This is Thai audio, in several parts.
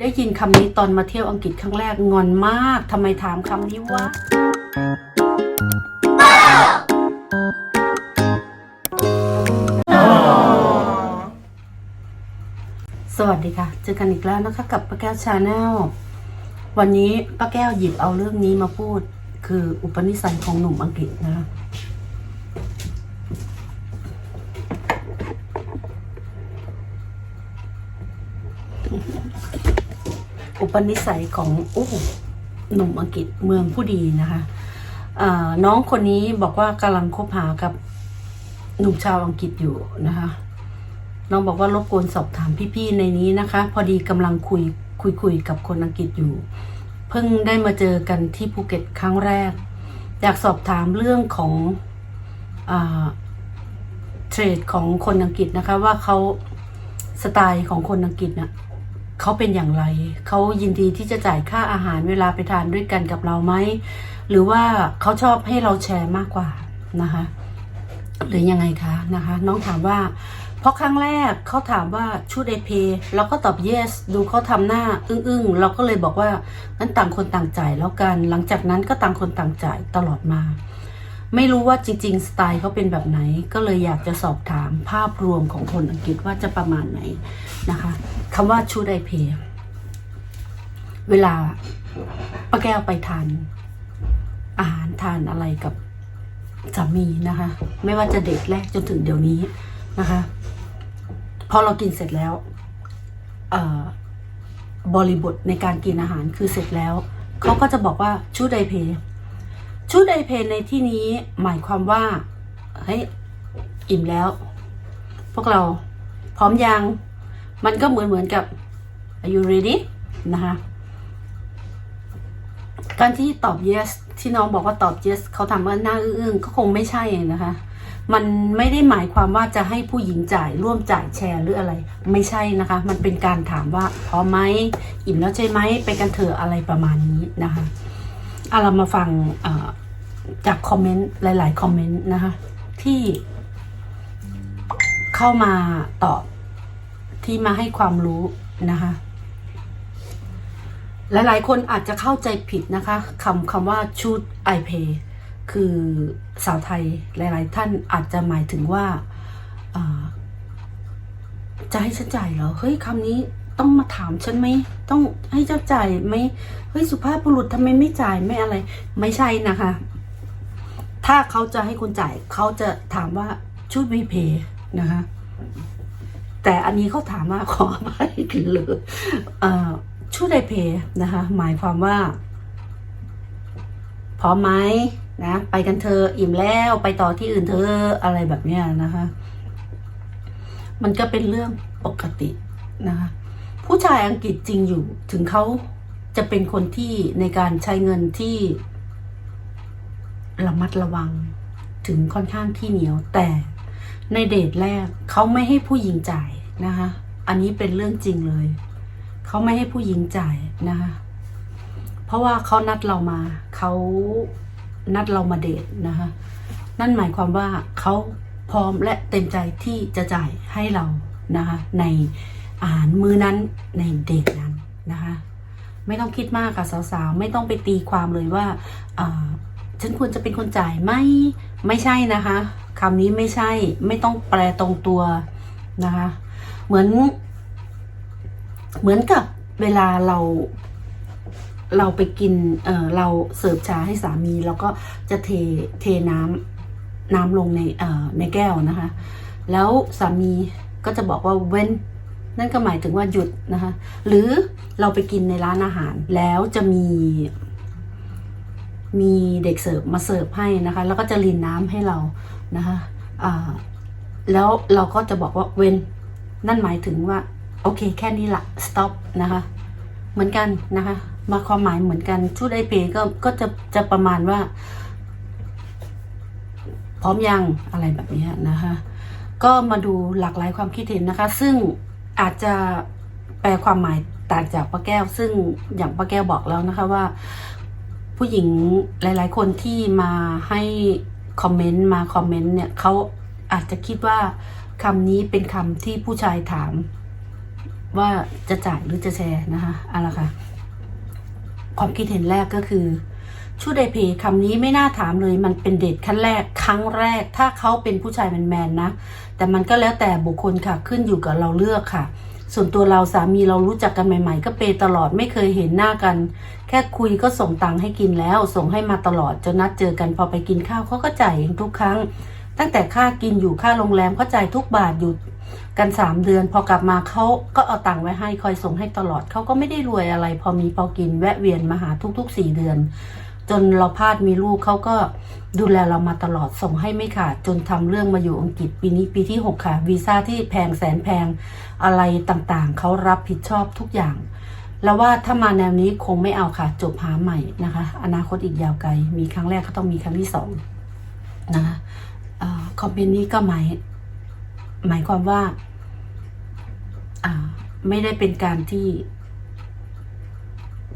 ได้ยินคำนี้ตอนมาเที่ยวอังกฤษครั้งแรกงอนมากทำไมถามคำนี้วะสวัสดีค่ะ เจอกันอีกแล้วนะคะ กับป้าแก้วชาแนลวันนี้ป้าแก้วหยิบเอาเรื่องนี้มาพูด คืออุปนิสัยของหนุ่มอังกฤษนะคะ อุปนิสัยของอู้หนุ่มอังกฤษเมืองผู้ดีนะคะน้องคนนี้บอกว่ากำลังคบหากับหนุ่มชาวอังกฤษอยู่นะคะ น้องบอกว่ารบกวนสอบถามพี่ๆในนี้นะคะ พอดีกำลังคุยคุยคุยกับคนอังกฤษอยู่ เพิ่งได้มาเจอกันที่ภูเก็ตครั้งแรก อยากสอบถามเรื่องของเทรดของคนอังกฤษนะคะว่าเขาสไตล์ของคนอังกฤษน่ะ เขาเป็นอย่างไร เขายินดีที่จะจ่ายค่าอาหารเวลาไปทานด้วยกันกับเราไหม หรือว่าเขาชอบให้เราแชร์มากกว่านะคะ หรือยังไงคะนะคะ น้องถามว่า เพราะครั้งแรกเขาถามว่าชุดไอเพเราก็ตอบ yes ดูเขาทำหน้าอึ้งๆ เราก็เลยบอกว่างั้นต่างคนต่างจ่ายแล้วกัน หลังจากนั้นก็ต่างคนต่างจ่ายตลอดมา ไม่รู้ว่าจริง ๆ สไตล์เขาเป็นแบบไหน ก็เลยอยากจะสอบถามภาพรวมของคนอังกฤษว่าจะประมาณไหนนะคะคำว่าชุดไอเพเวลาป้าแก้วไปทานอาหารทานอะไรกับสามีนะคะ ไม่ว่าจะเด็กแรกจนถึงเดี๋ยวนี้นะคะพอเรากินเสร็จแล้วบริบทในการกินอาหารคือเสร็จแล้ว เขาก็จะบอกว่าชุดไดเพย์ ชุดไดเพย์ในที่นี้หมายความว่าเฮ้ยอิ่มแล้ว พวกเราพร้อมยัง มันก็เหมือนเหมือนกับ are you ready นะคะการที่ตอบ yes ที่น้องบอกว่าตอบ yes เขาทำว่าหน้าอึ้งก็คงไม่ใช่นะคะ มันไม่ได้หมายความว่าจะให้ผู้หญิงจ่ายร่วมจ่ายแชร์หรืออะไร ไม่ใช่นะคะ มันเป็นการถามว่าพร้อมไหมอิ่มแล้วใช่ไหมไปกันเถอะอะไรประมาณนี้นะคะ อาเรามาฟังจากคอมเมนต์หลาย ๆ คอมเมนต์นะคะ ที่เข้ามาตอบที่มาให้ความรู้นะคะ หลาย ๆ คนอาจจะเข้าใจผิดนะคะคำคำว่าชุด i pay คือสาวไทยหลาย ๆ ท่านอาจจะหมายถึงว่าอ่าจะให้ฉันจ่ายเหรอ เฮ้ยคำนี้ ต้องมาถามฉันไหมต้องให้เจ้าจ่ายไหมเฮ้ยสุภาพบุรุษทำไมไม่จ่ายไม่อะไร ไม่ใช่นะคะ ถ้าเขาจะให้คุณจ่ายเขาจะถามว่าชุดวีเพย์นะคะ แต่อันนี้เขาถามว่าขอไม่กันเลยเอ่อชุดไดเพย์นะคะ หมายความว่าพร้อมไหมนะไปกันเธออิ่มแล้วไปต่อที่อื่นเธออะไรแบบเนี้ยนะคะ มันก็เป็นเรื่องปกตินะคะ ผู้ชายอังกฤษจริงอยู่ ถึงเขาจะเป็นคนที่ในการใช้เงินที่ระมัดระวังถึงค่อนข้างที่เหนียว แต่ในเดทแรกเขาไม่ให้ผู้หญิงจ่ายนะคะ อันนี้เป็นเรื่องจริงเลย เขาไม่ให้ผู้หญิงจ่ายนะคะ เพราะว่าเขานัดเรามาเขานัดเรามาเดทนะคะ นั่นหมายความว่าเขาพร้อมและเต็มใจที่จะจ่ายให้เรานะคะใน อาหารมื้อนั้นในเดทนั้นนะคะ ไม่ต้องคิดมากค่ะสาวๆ ไม่ต้องไปตีความเลยว่าฉันควรจะเป็นคนจ่ายไหมไม่ใช่นะคะคำนี้ไม่ใช่ไม่ต้องแปลตรงตัวนะคะ เหมือน เหมือนกับเวลาเราเราไปกิน เออเราเสิร์ฟชาให้สามีเราก็จะเทเทน้ำน้ำลงในเอ่อในแก้วนะคะ แล้วสามีก็จะบอกว่าเว้ นั่นก็หมายถึงว่าหยุดนะคะ หรือเราไปกินในร้านอาหาร แล้วจะมี มีเด็กเสิร์ฟมาเสิร์ฟให้นะคะ แล้วก็จะรินน้ำให้เรานะคะอ่าแล้วเราก็จะบอกว่าเว้นนั่นหมายถึงว่า โอเค แค่นี้ละ stop นะคะ เหมือนกันนะคะ มาความหมายเหมือนกันชุดไอเพก็ก็จะจะประมาณว่า พร้อมยังอะไรแบบนี้นะคะ ก็มาดูหลากหลายความคิดเห็นนะคะ ซึ่ง อาจจะแปลความหมายต่างจากป้าแก้ว ซึ่งอย่างป้าแก้วบอกแล้วนะคะว่า ผู้หญิงหลาย ๆ คนที่มาให้คอมเมนต์มาคอมเมนต์เนี่ยเขาอาจจะคิดว่าคำนี้เป็นคำที่ผู้ชายถาม ว่าจะจ่ายหรือจะแชร์นะคะอาละค่ะ ความคิดเห็นแรกก็คือชูไดเพย์คำนี้ไม่น่าถามเลย มันเป็นเดทขั้นแรกครั้งแรก ถ้าเขาเป็นผู้ชายแมนๆนะ แต่มันก็แล้วแต่บุคคลค่ะขึ้นอยู่กับเราเลือกค่ะ ส่วนตัวเราสามีเรารู้จักกันใหม่ ๆ ก็เปตลอดไม่เคยเห็นหน้ากัน แค่คุยก็ส่งตังค์ให้กินแล้ว ส่งให้มาตลอดจนนัดเจอกันพอไปกินข้าวเขาก็จ่ายเองทุกครั้ง ตั้งแต่ค่ากินอยู่ค่าโรงแรมเขาจ่ายทุกบาทอยู่กันสามเดือนพอกลับมาเขาก็เอาตังค์ไว้ให้คอยส่งให้ตลอดเขาก็ไม่ได้รวยอะไร พอมีพอกินแวะเวียนมาหาทุกๆสี่เดือน จนเราพลาดมีลูกเขาก็ดูแลเรามาตลอดส่งให้ไม่ขาดจนทำเรื่องมาอยู่อังกฤษปีนี้ปีที่ 6 ค่ะวีซ่าที่แพงแสนแพงอะไรต่างๆ เขารับผิดชอบทุกอย่าง แล้วว่าถ้ามาแนวนี้คงไม่เอาค่ะ จบหาใหม่นะคะ อนาคตอีกยาวไกล มีครั้งแรกก็ต้องมีครั้งที่สองนะคะอาคอมเมนต์นี้ก็หมายหมายความว่าไม่ได้เป็นการที่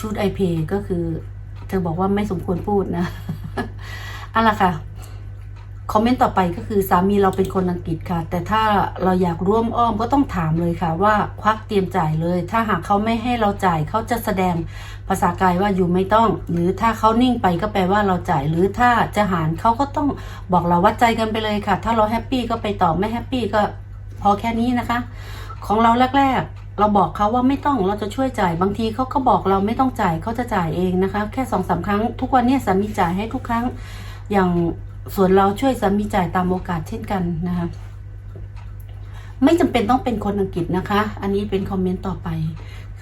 ชุดไอเพก็คือ ธอบอกว่าไม่สมควรพูดนะเอะล่ะค่ะ คอมเมนต์ต่อไปก็คือสามีเราเป็นคนอังกฤษค่ะ แต่ถ้าเราอยากร่วมอ้อมก็ต้องถามเลยค่ะ ว่าควักเตรียมจ่ายเลย ถ้าหากเขาไม่ให้เราจ่ายเขาจะแสดงภาษากายว่าอยู่ไม่ต้อง หรือถ้าเขานิ่งไปก็แปลว่าเราจ่าย หรือถ้าจะหารเขาก็ต้องบอกเราวัดใจกันไปเลยค่ะ ถ้าเราแฮปปี้ก็ไปต่อไม่แฮปปี้ก็พอแค่นี้นะคะ ของเราแรกๆ เราบอกเขาว่าไม่ต้องเราจะช่วยจ่ายบางทีเขาก็บอกเราไม่ต้องจ่ายเขาจะจ่ายเองนะคะ แค่สองสาครั้ง ทุกวันนี้สามีจ่ายให้ทุกครั้ง อย่างส่วนเราช่วยสามีจ่ายตามโอกาสเช่นกันนะคะไม่จำเป็นต้องเป็นคนอังกฤษนะคะ อันนี้เป็นคอมเมนต์ต่อไป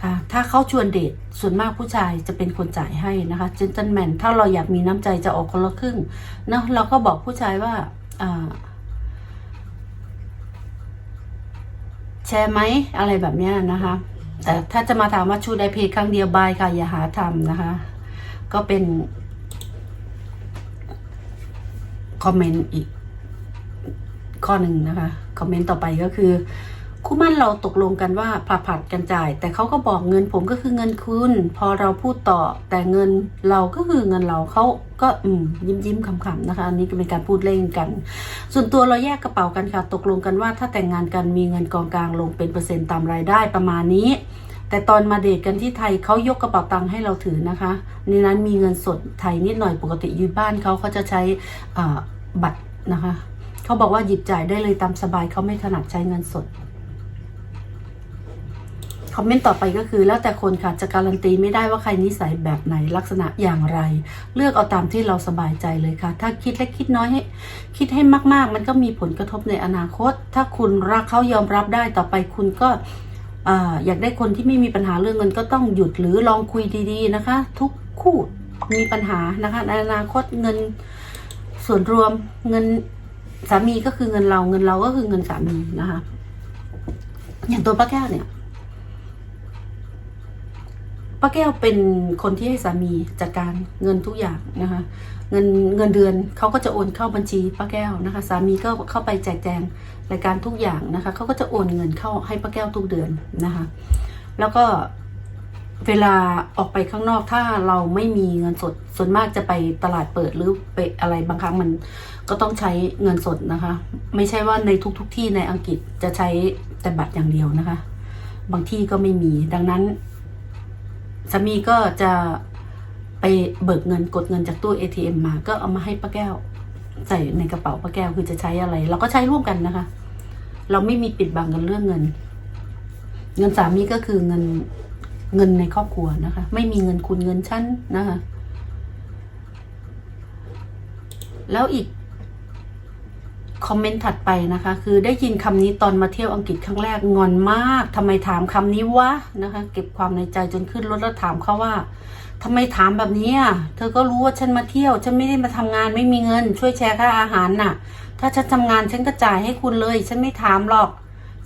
ค่ะ ถ้าเขาชวนเดทส่วนมากผู้ชายจะเป็นคนจ่ายให้นะคะเจน t l e m แมนถ้าเราอยากมีน้ำใจจะออกคนละครึ่งเนอะเราก็บอกผู้ชายว่าอ่า แชร์ไหมอะไรแบบนี้นะคะ แต่ถ้าจะมาถามว่าชูได้เพจครั้งเดียวบายค่ะ อย่าหาทำนะคะ ก็เป็นคอมเมนต์อีกข้อหนึ่งนะคะ คอมเมนต์ต่อไปก็คือ คู่มั่นเราตกลงกันว่าผลัดผัดกันจ่าย แต่เขาก็บอกเงินผมก็คือเงินคุณ พอเราพูดต่อ แต่เงินเราก็คือเงินเราเขาก็อืมยิ้มยิ้มๆขำๆนะคะ อันนี้ก็เป็นการพูดเล่นกัน ส่วนตัวเราแยกกระเป๋ากันค่ะ ตกลงกันว่าถ้าแต่งงานกันมีเงินกองกลางลงเป็นเปอร์เซ็นต์ตามรายได้ประมาณนี้แต่ตอนมาเดทกันที่ไทยเขายกกระเป๋าตังค์ให้เราถือนะคะ ในนั้นมีเงินสดไทยนิดหน่อยปกติอยู่บ้านเขาเขาจะใช้บัตรนะคะ เขาบอกว่าหยิบจ่ายได้เลยตามสบายเขาไม่ถนัดใช้เงินสด คอมเมนต์ต่อไปก็คือแล้วแต่คนค่ะจะการันตีไม่ได้ว่าใครนิสัยแบบไหนลักษณะอย่างไร เลือกเอาตามที่เราสบายใจเลยค่ะ ถ้าคิดเล็กคิดน้อยให้คิดให้มาก ๆ มันก็มีผลกระทบในอนาคต ถ้าคุณรักเขายอมรับได้ต่อไปคุณก็อ่าอยากได้คนที่ไม่มีปัญหาเรื่องเงินก็ต้องหยุดหรือลองคุยดี ๆ นะคะ ทุกคู่มีปัญหานะคะในอนาคตเงินส่วนรวมเงินสามีก็คือเงินเราเงินเราก็คือเงินสามีนะคะ อย่างตัวป้าแก้วเนี่ย ป้าแก้วเป็นคนที่ให้สามีจัดการเงินทุกอย่างนะคะเงินเงินเดือนเขาก็จะโอนเข้าบัญชีป้าแก้วนะคะ สามีก็เข้าไปแจกแจงรายการทุกอย่างนะคะเขาก็จะโอนเงินเข้าให้ป้าแก้วทุกเดือนนะคะ แล้วก็เวลาออกไปข้างนอกถ้าเราไม่มีเงินสดส่วนมากจะไปตลาดเปิดหรือไปอะไรบางครั้งมันก็ต้องใช้เงินสดนะคะ ไม่ใช่ว่าในทุกๆทที่ในอังกฤษจะใช้แต่บัตรอย่างเดียวนะคะ บางที่ก็ไม่มีดังนั้น สามีก็จะไปเบิกเงินกดเงินจากตู้ ATM มา ก็เอามาให้ป้าแก้ว ใส่ในกระเป๋าป้าแก้วคือจะใช้อะไร เราก็ใช้ร่วมกันนะคะ เราไม่มีปิดบังกันเรื่องเงิน เงินสามีก็คือเงินเงินในครอบครัวนะคะ ไม่มีเงินคุณเงินชั้นนะคะ แล้วอีก คอมเมนต์ถัดไปนะคะ คือได้ยินคำนี้ตอนมาเที่ยวอังกฤษครั้งแรกงอนมากทำไมถามคำนี้วะนะคะ เก็บความในใจจนขึ้นรถแล้วถามเขาว่าทำไมถามแบบนี้อะเธอก็รู้ว่าฉันมาเที่ยวฉันไม่ได้มาทำงานไม่มีเงิน ช่วยแชร์ค่าอาหารน่ะ ถ้าฉันทำงานฉันก็จ่ายให้คุณเลย ฉันไม่ถามหรอก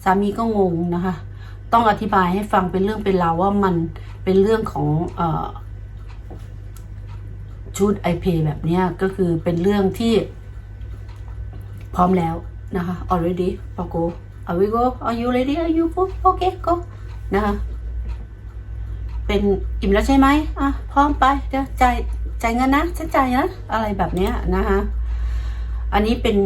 สามีก็งงนะคะ ต้องอธิบายให้ฟังเป็นเรื่องเป็นราวว่ามันเป็นเรื่องของอชุดไอเพแบบนี้ก็คือเป็นเรื่องที่ พร้อมแล้วนะคะ already ปาโก are we go are you ready are you go okay go นะคะ เป็นอิ่มแล้วใช่ไหมอะ พร้อมไปเดี๋ยวจ่ายจ่ายเงินนะฉันจ่ายนะ อะไรแบบเนี้ยนะคะอันนี้เป็น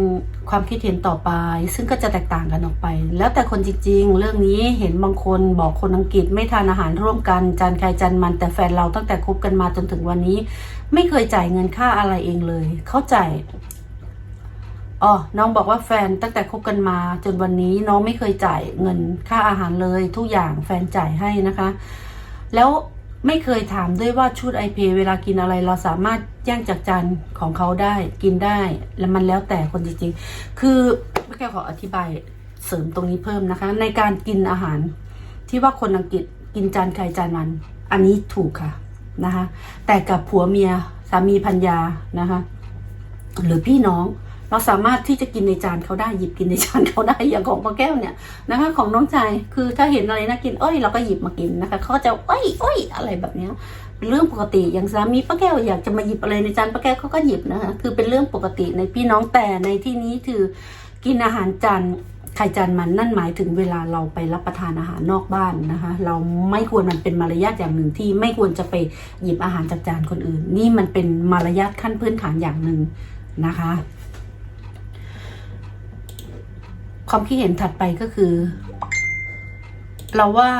ความคิดเห็นต่อไป ซึ่งก็จะแตกต่างกันออกไป แล้วแต่คนจริงๆ เรื่องนี้เห็นบางคนบอกคนอังกฤษไม่ทานอาหารร่วมกันจานใครจานมันแต่แฟนเราตั้งแต่คบกันมาจนถึงวันนี้ ไม่เคยจ่ายเงินค่าอะไรเองเลย เข้าใจ อ๋อน้องบอกว่าแฟนตั้งแต่คบกันมา จนวันนี้น้องไม่เคยจ่ายเงินค่าอาหารเลย ทุกอย่างแฟนจ่ายให้นะคะ แล้วไม่เคยถามด้วยว่าชุดไอเพเวลากินอะไรเราสามารถแย่งจากจานของเขาได้กินได้ แล้วมันแล้วแต่คนจริงๆ คือพี่แกขออธิบายเสริมตรงนี้เพิ่มนะคะ ในการกินอาหาร ที่ว่าคนอังกฤษกินจานใครจานมัน อันนี้ถูกค่ะนะคะ แต่กับผัวเมียสามีพัญญานะคะ หรือพี่น้อง เราสามารถที่จะกินในจานเขาได้หยิบกินในจานเขาได้อย่างของป้าแก้วเนี่ยนะคะของน้องชายคือถ้าเห็นอะไรน่ากินเอ้ยเราก็หยิบมากินนะคะเขาก็จะเอ้ยเอ้ยอะไรแบบเนี้ยเป็นเรื่องปกติอย่างสามีป้าแก้วอยากจะมาหยิบอะไรในจานป้าแก้วเขาก็หยิบนะคะคือเป็นเรื่องปกติในพี่น้องแต่ในที่นี้คือกินอาหารจานใครจานมันนั่นหมายถึงเวลาเราไปรับประทานอาหารนอกบ้านนะคะ เราไม่ควรมันเป็นมารยาทอย่างหนึ่งที่ไม่ควรจะไปหยิบอาหารจากจานคนอื่น นี่มันเป็นมารยาทขั้นพื้นฐานอย่างหนึ่งนะคะ ความคิดเห็นถัดไปก็คือ เราว่า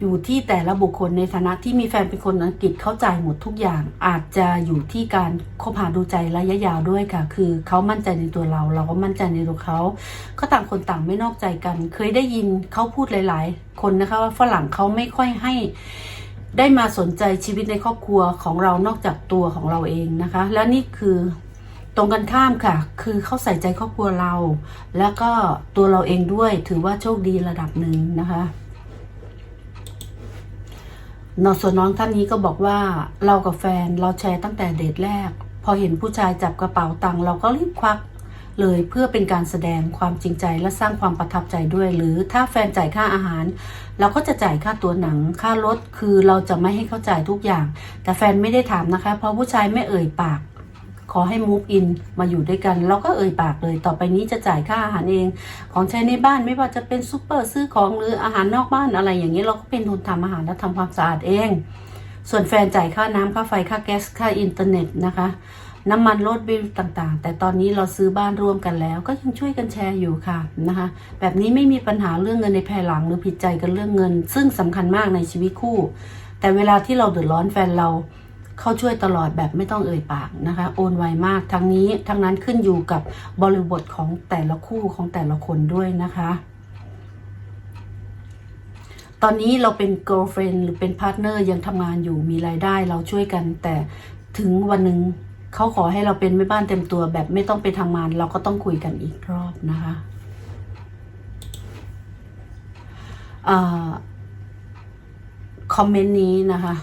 อยู่ที่แต่ละบุคคลในฐานะที่มีแฟนเป็นคนอังกฤษเข้าใจหมดทุกอย่าง อาจจะอยู่ที่การคบหาดูใจระยะยาวด้วยค่ะ คือเขามั่นใจในตัวเรา เราก็มั่นใจในตัวเขาก็ต่างคนต่างไม่นอกใจกัน เคยได้ยินเขาพูดหลาย ๆ คนนะคะว่าฝรั่งเขาไม่ค่อยให้ได้มาสนใจชีวิตในครอบครัวของเรานอกจากตัวของเราเองนะคะ แล้วนี่คือ ตรงกันข้ามค่ะ คือเขาใส่ใจครอบครัวเรา แล้วก็ตัวเราเองด้วยถือว่าโชคดีระดับหนึ่งนะคะนอส่วนน้องท่านนี้ก็บอกว่าเรากับแฟนเราแชร์ตั้งแต่เดทแรก พอเห็นผู้ชายจับกระเป๋าตังค์เราก็รีบควักเลยเพื่อเป็นการแสดงความจริงใจและสร้างความประทับใจด้วย หรือถ้าแฟนจ่ายค่าอาหาร เราก็จะจ่ายค่าตัวหนังค่ารถคือเราจะไม่ให้เขาจ่ายทุกอย่าง แต่แฟนไม่ได้ถามนะคะ เพราะผู้ชายไม่เอ่ยปาก ขอให้ move in มาอยู่ด้วยกัน เราก็เอ่ยปากเลย ต่อไปนี้จะจ่ายค่าอาหารเอง ของใช้ในบ้านไม่ว่าจะเป็นซูเปอร์ซื้อของหรืออาหารนอกบ้านอะไรอย่างนี้เราก็เป็นทุนทำอาหารและทำความสะอาดเอง ส่วนแฟนจ่ายค่าน้ำค่าไฟค่าแก๊สค่าอินเทอร์เน็ตนะคะน้ำมันรถบิลต่างๆ แต่ตอนนี้เราซื้อบ้านร่วมกันแล้ว ก็ยังช่วยกันแชร์อยู่ค่ะนะคะ แบบนี้ไม่มีปัญหาเรื่องเงินในภายหลังหรือผิดใจกันเรื่องเงิน ซึ่งสำคัญมากในชีวิตคู่ แต่เวลาที่เราเดือดร้อนแฟนเรา เขาช่วยตลอดแบบไม่ต้องเอ่ยปากนะคะ โอนไวมากทั้งนี้ทั้งนั้นขึ้นอยู่กับบริบทของแต่ละคู่ของแต่ละคนด้วยนะคะ ตอนนี้เราเป็น girlfriend หรือเป็น partner ยังทำงานอยู่มีรายได้เราช่วยกัน แต่ถึงวันหนึ่งเขาขอให้เราเป็นแม่บ้านเต็มตัวแบบไม่ต้องไปทำงาน เราก็ต้องคุยกันอีกรอบนะคะคอมเมนต์นี้นะคะ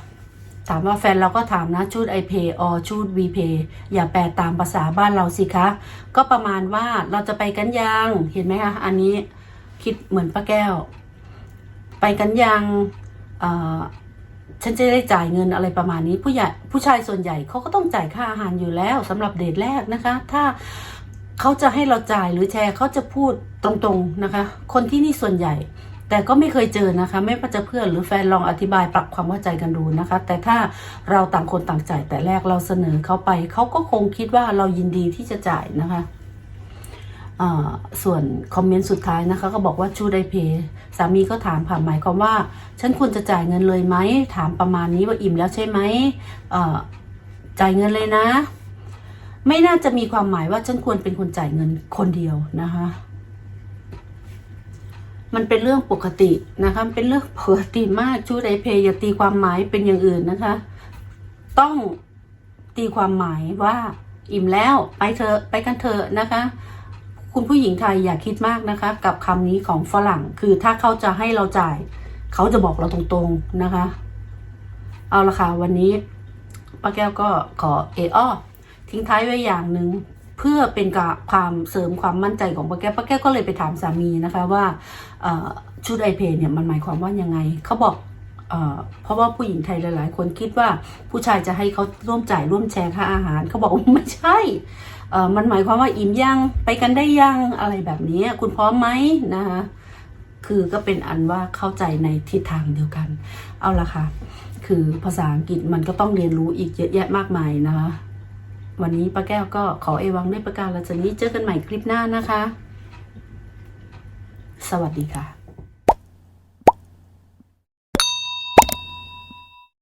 ถามว่าแฟนเราก็ถามนะชูด iPay or ชูด VPay อย่าแปลตามภาษาบ้านเราสิคะ ก็ประมาณว่าเราจะไปกันยังเห็นไหมคะอันนี้คิดเหมือนป้าแก้ว ไปกันยังฉันจะได้จ่ายเงินอะไรประมาณนี้ ผู้ใหญ่ผู้ชายส่วนใหญ่เขาก็ต้องจ่ายค่าอาหารอยู่แล้วสำหรับเดทแรกนะคะ ถ้าเขาจะให้เราจ่ายหรือแชร์เขาจะพูดตรงๆนะคะ คนที่นี่ส่วนใหญ่ แต่ก็ไม่เคยเจอนะคะ ไม่ว่าจะเพื่อนหรือแฟนลองอธิบายปรับความเข้าใจกันดูนะคะ แต่ถ้าเราต่างคนต่างจ่ายแต่แรกเราเสนอเขาไป เขาก็คงคิดว่าเรายินดีที่จะจ่ายนะคะส่วนคอมเมนต์สุดท้ายนะคะก็บอกว่าชูได้เพย์สามีก็ถามผ่านหมายความว่า ฉันควรจะจ่ายเงินเลยไหม ถามประมาณนี้ว่าอิ่มแล้วใช่ไหมจ่ายเงินเลยนะ ไม่น่าจะมีความหมายว่าฉันควรเป็นคนจ่ายเงินคนเดียวนะคะ มันเป็นเรื่องปกตินะคะเป็นเรื่องปกติมากชูไดเพย์อย่าตีความหมายเป็นอย่างอื่นนะคะ ต้องตีความหมายว่าอิ่มแล้วไปเถอะไปกันเถอะนะคะ คุณผู้หญิงไทยอย่าคิดมากนะคะ กับคำนี้ของฝรั่งคือถ้าเขาจะให้เราจ่าย เขาจะบอกเราตรงๆนะคะ เอาละค่ะวันนี้ป้าแก้วก็ขอเออ้อทิ้งท้ายไว้อย่างหนึ่ง เพื่อเป็นกับความเสริมความมั่นใจของป้าแก้วป้าแก้วก็เลยไปถามสามีนะคะว่าชุดไอเพเนี่ยมันหมายความว่ายังไงเขาบอกเอเพราะว่าผู้หญิงไทยหลาย ๆ คนคิดว่าผู้ชายจะให้เขาร่วมจ่ายร่วมแชร์ค่าอาหารเขาบอกว่าไม่ใช่มันหมายความว่าอิ่มยังไปกันได้ยังอะไรแบบนี้คุณพร้อมไหมนะคะคือก็เป็นอันว่าเข้าใจในทิศทางเดียวกัน เอาละค่ะ คือภาษาอังกฤษมันก็ต้องเรียนรู้อีกเยอะแยะมากมายนะคะ วันนี้ป้าแก้วก็ขอเอวังด้วยประการละจนี้เจอกันใหม่คลิปหน้านะคะ สวัสดีค่ะ